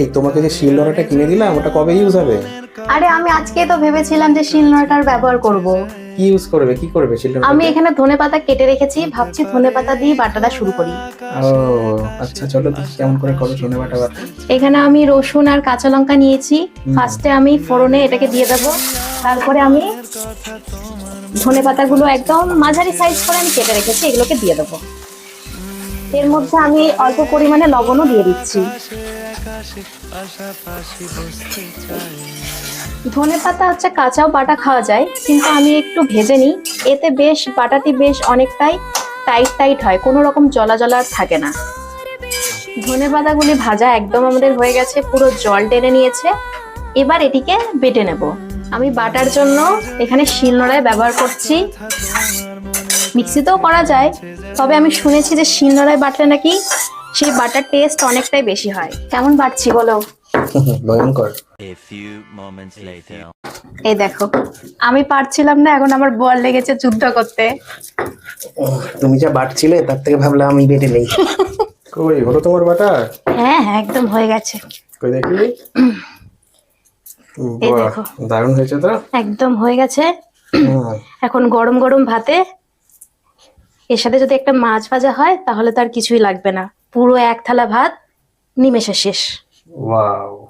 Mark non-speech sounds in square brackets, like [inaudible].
এই তোমাকে যে শিলনোড়াটা কিনে দিলাম ওটা কবে ইউজ হবে? আরে আমি আজকে তো ভেবেছিলাম যে শিলনোড়াটার ব্যবহার করব। কি ইউজ করবে? কি করবে শিলনোড়া আমি এখানে ধনে পাতা কেটে রেখেছি ভাবছি ধনে পাতা দিয়ে বাটাটা শুরু করি। ও আচ্ছা চলো দেখি কেমন করে করো ধনে বাটা বাটা। এখানে আমি রসুন আর কাঁচা লঙ্কা নিয়েছি। ফার্স্টে আমি ফোড়নে এটাকে দিয়ে দেবো। তারপরে আমি ধনে পাতাগুলো একদম মাঝারি সাইজ করে আমি কেটে রেখেছি এগুলোকে দিয়ে দেবো। এর মধ্যে আমি অল্প পরিমাণে লবণও দিয়ে দিচ্ছি। ধনে পাতা হচ্ছে কাঁচাও বাটা খাওয়া যায়, কিন্তু আমি একটু ভেজে নিই। এতে বেশ, বাটাটি বেশ অনেকটাই টাইট টাইট হয়, কোনো রকম জলা জলা থাকে না। ধনে পাতাগুলি ভাজা একদম আমাদের হয়ে গেছে, পুরো জল টেনে নিয়েছে। এবার এটিকে বেটে নেব। আমি বাটার জন্য এখানে শিলনোড়ায় ব্যবহার করছি। মিক্সিতেও করা যায়, তবে আমি শুনেছি যে শিলনোড়ায় বাটলে নাকি সেই বাটার টেস্ট অনেকটাই বেশি হয়। কেমন বাড়ছি বলো? ভয়ঙ্কর. এই দেখো আমি পারছিলাম না এখন আমার বল লেগেছে যুদ্ধ করতে। তুমি যা বাটছিলে তার থেকে ভাবলাম আমি বেটে নেই। [laughs] কই হলো তোমার বাটা? হ্যাঁ হ্যাঁ একদম হয়ে গেছে। কই দেখো। দারুণ হয়েছে তো? একদম হয়ে গেছে। এখন গরম গরম ভাতে এর সাথে যদি একটা মাছ ভাজা হয় তাহলে তার কিছুই লাগবে না। পুরো এক থালা ভাত নিমেষে শেষ। ওয়াও